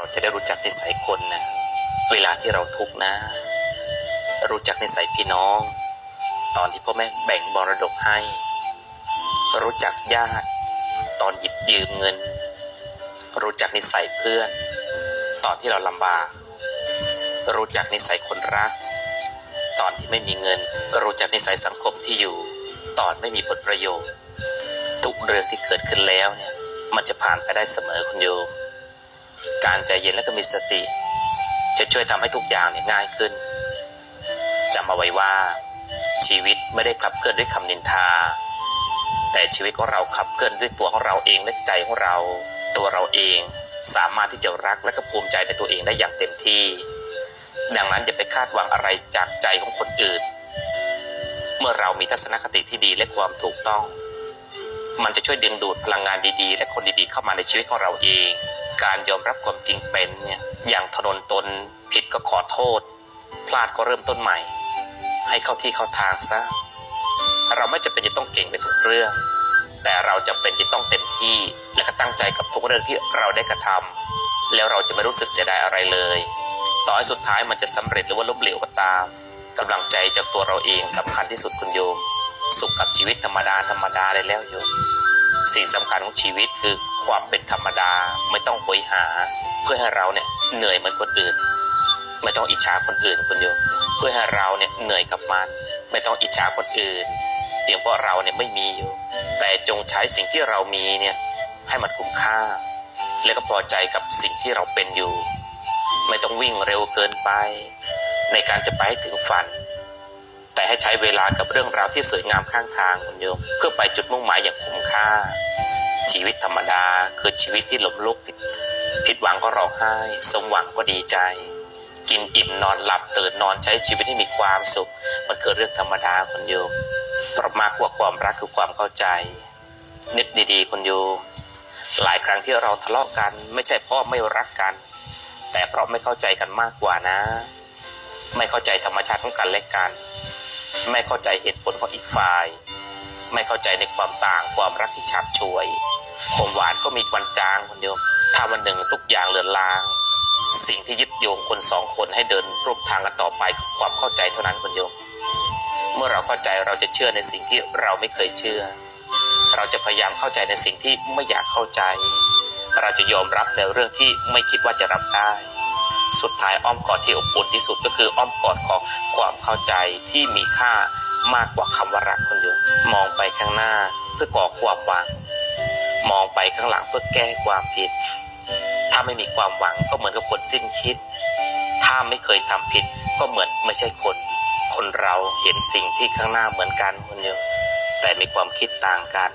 เราจะได้รู้จักนิสัยคนนะเวลาที่เราทุกข์นะ รู้จักนิสัยพี่น้อง ตอนที่พ่อแม่แบ่งบรดกให้ รู้จักญาติ ตอนหยิบยืมเงิน รู้จักนิสัยเพื่อน ตอนที่เราลำบาก รู้จักนิสัยคนรัก ตอนที่ไม่มีเงิน รู้จักนิสัยสังคมที่อยู่ ตอนไม่มีผลประโยชน์ ทุกเรื่องที่เกิดขึ้นแล้วเนี่ย มันจะผ่านไปได้เสมอคุณโยม การใจเย็นและก็มีสติ จะช่วยทำให้ทุกอย่างเนี่ยง่ายขึ้นจำเอาไว้ว่า ชีวิตไม่ได้ขับเคลื่อนด้วยคำนินทา แต่ชีวิตของเราขับเคลื่อนด้วยตัวของเราเองและใจของเรา ตัวเราเองสามารถที่จะรักและก็ภูมิใจในตัวเองได้อย่างเต็มที่ ดังนั้นอย่าไปคาดหวังอะไรจากใจของคนอื่น เมื่อเรามีทัศนคติที่ดีและความถูกต้อง มันจะช่วยดึงดูดพลังงานดีๆ และคนดีๆ เข้ามาในชีวิตของเราเอง การยอมรับความจริงเป็นเนี่ยอย่างถนนตนผิดก็ขอโทษ พลาดก็เริ่มต้นใหม่ ให้เข้าที่เข้าทางซะเราไม่จำเป็นจะต้องเก่งในทุกเรื่อง แต่เราจำเป็นที่ต้องเต็มที่และก็ตั้งใจกับทุกเรื่องที่เราได้กระทำแล้วเราจะไม่รู้สึกเสียดายอะไรเลย ต่อให้สุดท้ายมันจะสำเร็จหรือว่าล้มเหลวก็ตามกำลังใจจากตัวเราเองสำคัญที่สุดคุณโยม สุขกับชีวิตธรรมดาธรรมดาได้แล้วโยม สิ่งสำคัญของชีวิตคือความเป็นธรรมดาไม่ต้องโหยหา เพื่อให้เราเนี่ยเหนื่อยเหมือนคนอื่น ไม่ต้องอิจฉาคนอื่นคุณโยมเพื่อให้เราเนี่ยเหนื่อยกับมัน ไม่ต้องอิจฉาคนอื่นเพียงเพราะเราเนี่ยไม่มีอยู่แต่จงใช้สิ่งที่เรามีเนี่ยให้มันคุ้มค่า และก็พอใจกับสิ่งที่เราเป็นอยู่ ไม่ต้องวิ่งเร็วเกินไป ในการจะไปให้ถึงฝัน แต่ให้ใช้เวลากับเรื่องราวที่สวยงามข้างทางคุณโยมเพื่อไปจุดมุ่งหมายอย่างคุ้มค่า ชีวิตธรรมดาคือชีวิตที่หลมลุกผิดผิดหวังก็ร้องไห้ สมหวังก็ดีใจ กินอิ่มนอนหลับตื่นนอนใช้ชีวิตให้มีความสุข มันคือเรื่องธรรมดาคุณโยมเพระมากกว่าความรักคือความเข้าใจ นึกดีๆคุณโยมหลายครั้งที่เราทะเลาะกัน ไม่ใช่เพราะไม่รักกัน แต่เพราะไม่เข้าใจกันมากกว่านะ ไม่เข้าใจธรรมชาติของกันและกัน ไม่เข้าใจเหตุผลของอีกฝ่าย ไม่เข้าใจในความต่างความรักที่ฉับฉวยความหวานก็มีวันจางคนเดียวถ้าวันหนึ่งทุกอย่างเลือนลาง สิ่งที่ยึดโยงคนสองคนให้เดินร่วมทางกันต่อไปคือความเข้าใจเท่านั้นคนโยมเมื่อเราเข้าใจเราจะเชื่อในสิ่งที่เราไม่เคยเชื่อ เราจะพยายามเข้าใจในสิ่งที่ไม่อยากเข้าใจ เราจะยอมรับในเรื่องที่ไม่คิดว่าจะรับได้ สุดท้ายอ้อมกอดที่อบอุ่นที่สุดก็คืออ้อมกอดของความเข้าใจที่มีค่ามากกว่าคำว่ารักคนอยู่มองไปข้างหน้าเพื่อก่อความหวัง มองไปข้างหลังเพื่อแก้ความผิด ถ้าไม่มีความหวังก็เหมือนกับคนสิ้นคิด ถ้าไม่เคยทำผิดก็เหมือนไม่ใช่คน คนเราเห็นสิ่งที่ข้างหน้าเหมือนกันคนเดียวแต่มีความคิดต่างกัน